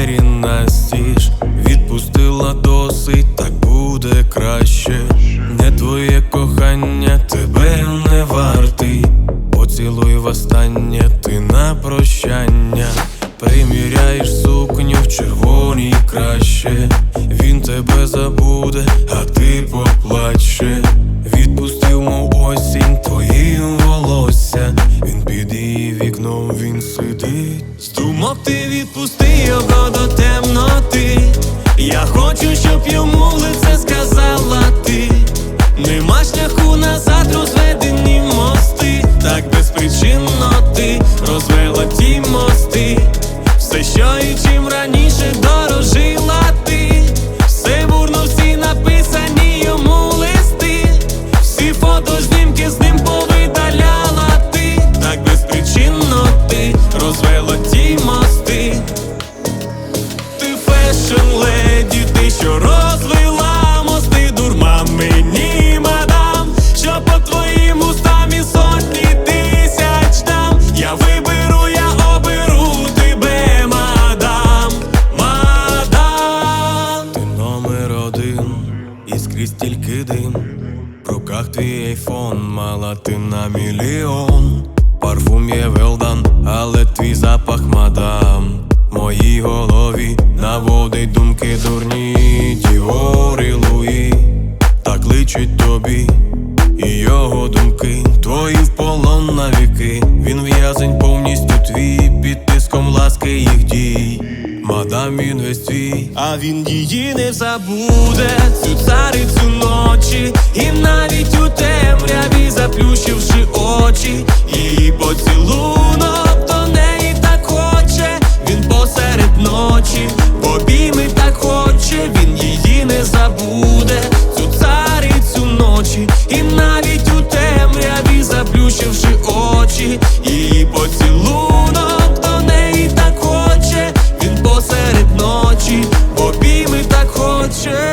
двері настіж, відпустила досить, так буде краще. Не твоє кохання, тебе не вартий. Поцілуй востаннє, ти на прощання. Приміряєш сукню в червоній краще. Він тебе забуде, а ти поплаче. Відпустив, мов осінь, твої волосся. Він під її вікном, він сидить. З думок ти відпусти В руках твій айфон, мала ти на мільйон. Парфум є велдан, але твій запах, мадам. В моїй голові наводить думки дурні, Діори Луї, так личить тобі, і його думки, твої в полон навіки. Він в'язень повністю твій під тиском ласки їх дій. Мадам він весь твій, а він її не забуде, цю царицю ночі, і навіть у темряві заплющивши очі, її поцілунок до неї так хоче, він посеред ночі, обійми так хоче, він її не забуде, цю царицю ночі, і навіть у темряві заплющивши очі, її поцілунок хоче.